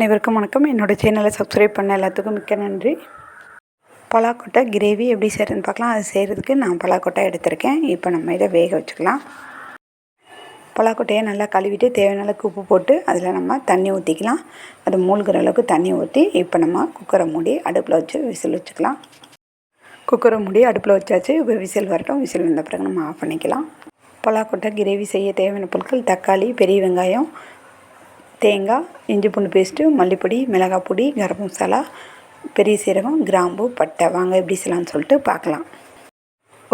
அனைவருக்கும் வணக்கம். என்னோடய சேனலை சப்ஸ்கிரைப் பண்ண எல்லாத்துக்கும் மிக்க நன்றி. பலாக்கொட்டை கிரேவி எப்படி செய்கிறதுன்னு பார்க்கலாம். அது செய்கிறதுக்கு நான் பலாக்கொட்டை எடுத்திருக்கேன். இப்போ நம்ம இதை வேக வச்சுக்கலாம். பலாக்கொட்டையை நல்லா கழுவிட்டு தேவையான அளவுக்கு உப்பு போட்டு அதில் நம்ம தண்ணி ஊற்றிக்கலாம். அது மூழ்கிற அளவுக்கு தண்ணி ஊற்றி இப்போ நம்ம குக்கரை மூடி அடுப்பில் வச்சு விசில் வச்சுக்கலாம். குக்கரை மூடி அடுப்பில் வச்சாச்சு. இப்போ விசில் வரட்டும். விசில் வந்த பிறகு நம்ம ஆஃப் பண்ணிக்கலாம். பலாக்கொட்டை கிரேவி செய்ய தேவையான பொருட்கள் தக்காளி பெரிய வெங்காயம் தேங்காய் இஞ்சி பூண்டு பேஸ்ட்டு மல்லிப்பொடி மிளகாய் பொடி கரம் மசாலா பெரிய சீரகம் கிராம்பு பட்டை. வாங்க எப்படி செய்யலாம்னு சொல்லிட்டு பார்க்கலாம்.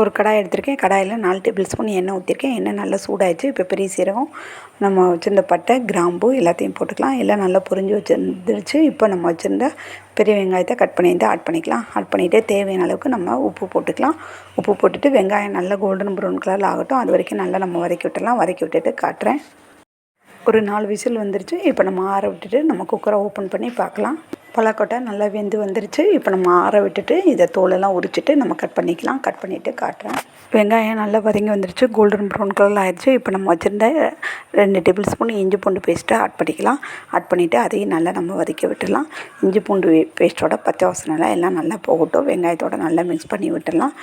ஒரு கடாய் எடுத்திருக்கேன். கடாயில் நாலு டேபிள் ஸ்பூன் எண்ணெய் ஊற்றிருக்கேன் எண்ணெய் நல்லா சூடாயிடுச்சு. இப்போ பெரிய சீரகம் நம்ம வச்சுருந்த பட்டை கிராம்பு எல்லாத்தையும் போட்டுக்கலாம். எல்லாம் நல்லா புரிஞ்சு வச்சுருந்துருச்சு இப்போ நம்ம வச்சுருந்த பெரிய வெங்காயத்தை கட் பண்ணிட்டு ஆட் பண்ணிக்கலாம். ஆட் பண்ணிவிட்டு தேவையான அளவுக்கு நம்ம உப்பு போட்டுக்கலாம். உப்பு போட்டுட்டு வெங்காயம் நல்லா கோல்டன் ப்ரௌன் கலரில் ஆகட்டும். அது வரைக்கும் நல்லா நம்ம வதக்கி விட்டுடலாம். வதக்கி விட்டுட்டு காட்டுறேன். ஒரு நாலு விசில் வந்துருச்சு. இப்போ நம்ம ஆற விட்டுட்டு நம்ம குக்கரை ஓப்பன் பண்ணி பார்க்கலாம். பலாக்கொட்டை நல்லா வெந்து வந்துருச்சு. இப்போ நம்ம ஆற விட்டுட்டு இதை தோலெல்லாம் உரிச்சிட்டு நம்ம கட் பண்ணிக்கலாம். கட் பண்ணிவிட்டு காட்டுறேன். வெங்காயம் நல்லா வதங்கி வந்துருச்சு. கோல்டன் ப்ரௌன் கலர் ஆயிடுச்சு. இப்போ நம்ம வச்சுருந்த ரெண்டு டேபிள் ஸ்பூன் இஞ்சி பூண்டு பேஸ்ட்டை ஆட் பண்ணிக்கலாம். ஆட் பண்ணிவிட்டு அதையும் நல்லா நம்ம வதக்கி விட்டுடலாம். இஞ்சி பூண்டு பேஸ்ட்டோட பச்சை வாசனைலாம் எல்லாம் நல்லா போகட்டும். வெங்காயத்தோட நல்லா மிக்ஸ் பண்ணி விட்டுடலாம்.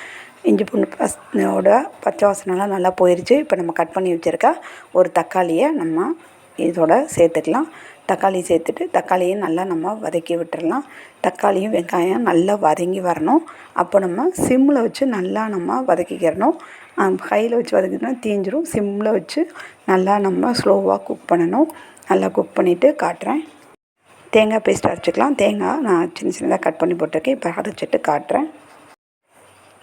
இஞ்சி பூண்டு பஸ்னோட பச்சை வாசனைலாம் நல்லா போயிடுச்சு இப்போ நம்ம கட் பண்ணி வச்சுருக்க ஒரு தக்காளியை நம்ம இதோட சேர்த்துக்கலாம். தக்காளி சேர்த்துட்டு தக்காளியும் நல்லா நம்ம வதக்கி விட்டுறலாம். தக்காளியும் வெங்காயம் நல்லா வதங்கி வரணும். அப்போ நம்ம சிம்மில் வச்சு நல்லா நம்ம வதக்கிக்கிறணும். ஹையில் வச்சு வதக்கிட்டோம்னா தீஞ்சிரும். சிம்மில் வச்சு நல்லா நம்ம ஸ்லோவாக குக் பண்ணணும். நல்லா குக் பண்ணிவிட்டு காட்டுறேன். தேங்காய் பேஸ்ட் அரைச்சிக்கலாம். தேங்காய் நான் சின்ன சின்னதாக கட் பண்ணி போட்டிருக்கேன். இப்போ அரைச்சிட்டு காட்டுறேன்.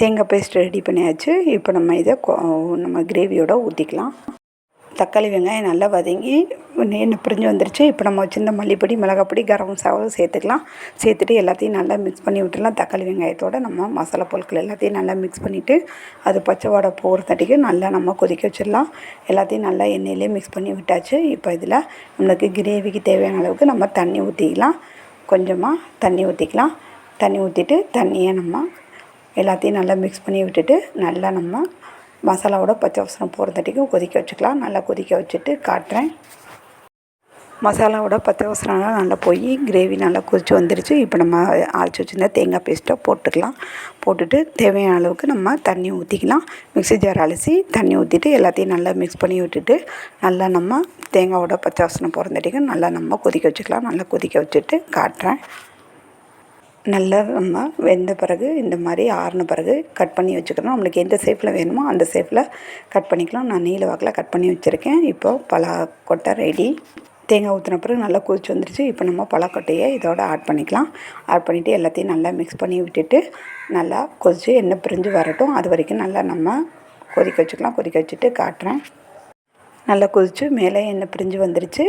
தேங்காய் பேஸ்ட் ரெடி பண்ணியாச்சு. இப்போ நம்ம இதை நம்ம கிரேவியோட ஊற்றிக்கலாம் தக்காளி வெங்காயம் நல்லா வதங்கி எண்ணெய் பிரிஞ்சு வந்துருச்சு. இப்போ நம்ம வச்சுருந்த மல்லிப்பொடி மிளகாப்பொடி கரம் மசாலாவும் சேர்த்துக்கலாம். சேர்த்துட்டு எல்லாத்தையும் நல்லா மிக்ஸ் பண்ணி விட்டுலாம் தக்காளி வெங்காயத்தோடு நம்ம மசாலா பொருட்கள் எல்லாத்தையும் நல்லா மிக்ஸ் பண்ணிவிட்டு அது பச்சை வாடை போகிற தட்டிக்கு நல்லா நம்ம கொதிக்க வச்சிடலாம். எல்லாத்தையும் நல்லா எண்ணெயிலே மிக்ஸ் பண்ணி விட்டாச்சு. இப்போ இதில் நம்மளுக்கு கிரேவிக்கு தேவையான அளவுக்கு நம்ம தண்ணி ஊற்றிக்கலாம் கொஞ்சமாக தண்ணி ஊற்றிக்கலாம் தண்ணி ஊற்றிட்டு தண்ணியை நம்ம எல்லாத்தையும் நல்லா மிக்ஸ் பண்ணி விட்டுட்டு நல்லா நம்ம மசாலாவோட பச்சை வாசனம் போகிறதாட்டிக்கும் கொதிக்க வச்சுக்கலாம். நல்லா கொதிக்க வச்சுட்டு காட்டுறேன். மசாலாவோட பச்சை வாசனம்லாம் நல்லா போய் கிரேவி நல்லா கொதிச்சு வந்துருச்சு. இப்போ நம்ம அரைச்சி வச்சுருந்தா தேங்காய் பேஸ்ட்டை போட்டுக்கலாம். போட்டுட்டு தேவையான அளவுக்கு நம்ம தண்ணி ஊற்றிக்கலாம் மிக்ஸி ஜார் அலசி தண்ணி ஊற்றிட்டு எல்லாத்தையும் நல்லா மிக்ஸ் பண்ணி விட்டுட்டு நல்லா நம்ம தேங்காவோட பச்சை வசனம் போகிறதாட்டிக்கும் நல்லா நம்ம கொதிக்க வச்சுக்கலாம். நல்லா கொதிக்க வச்சுட்டு காட்டுறேன். நல்லா நம்ம வெந்த பிறகு இந்த மாதிரி ஆறின பிறகு கட் பண்ணி வச்சுக்கணும். நம்மளுக்கு எந்த ஷேப்பில் வேணுமோ அந்த ஷேப்பில் கட் பண்ணிக்கலாம். நான் நீல வாக்கில் கட் பண்ணி வச்சுருக்கேன். இப்போது பலாக்கொட்டை ரெடி தேங்காய் ஊற்றின பிறகு நல்லா கொதிச்சு வந்துருச்சு. இப்போ நம்ம பலாக்கொட்டையை இதோட ஆட் பண்ணிக்கலாம். ஆட் பண்ணிவிட்டு எல்லாத்தையும் நல்லா மிக்ஸ் பண்ணி விட்டுட்டு நல்லா கொதித்து எண்ணெய் பிரிஞ்சு வரட்டும். அது வரைக்கும் நல்லா நம்ம கொதிக்க வச்சுக்கலாம். கொதிக்க வச்சுட்டு காட்டுறேன். நல்லா கொதித்து மேலே எண்ணெய் பிரிஞ்சு வந்துருச்சு.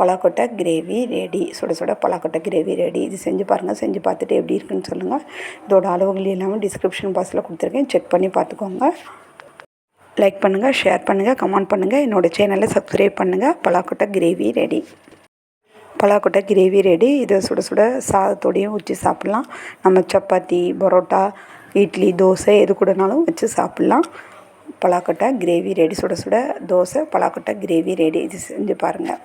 பலாக்கொட்டை கிரேவி ரெடி சுட சுட பலாக்கொட்டை கிரேவி ரெடி இது செஞ்சு பாருங்கள் செஞ்சு பார்த்துட்டு எப்படி இருக்குன்னு சொல்லுங்கள் இதோட அளவுகள் எல்லாமே டிஸ்கிரிப்ஷன் பாக்ஸில் கொடுத்துருக்கேன். செக் பண்ணி பார்த்துக்கோங்க. லைக் பண்ணுங்கள் ஷேர் பண்ணுங்கள் கமெண்ட் பண்ணுங்கள் என்னோடய சேனலை சப்ஸ்கிரைப் பண்ணுங்கள் பலாக்கொட்டை கிரேவி ரெடி பலாக்கொட்டை கிரேவி ரெடி இதை சுட சுட சாதத்தோடையும் வச்சு சாப்பிட்லாம். நம்ம சப்பாத்தி பரோட்டா இட்லி தோசை எது கூடனாலும் வச்சு சாப்பிட்லாம். பலாக்கொட்டை கிரேவி ரெடி சுட சுட தோசை பலாக்கொட்டை கிரேவி ரெடி இது செஞ்சு பாருங்கள்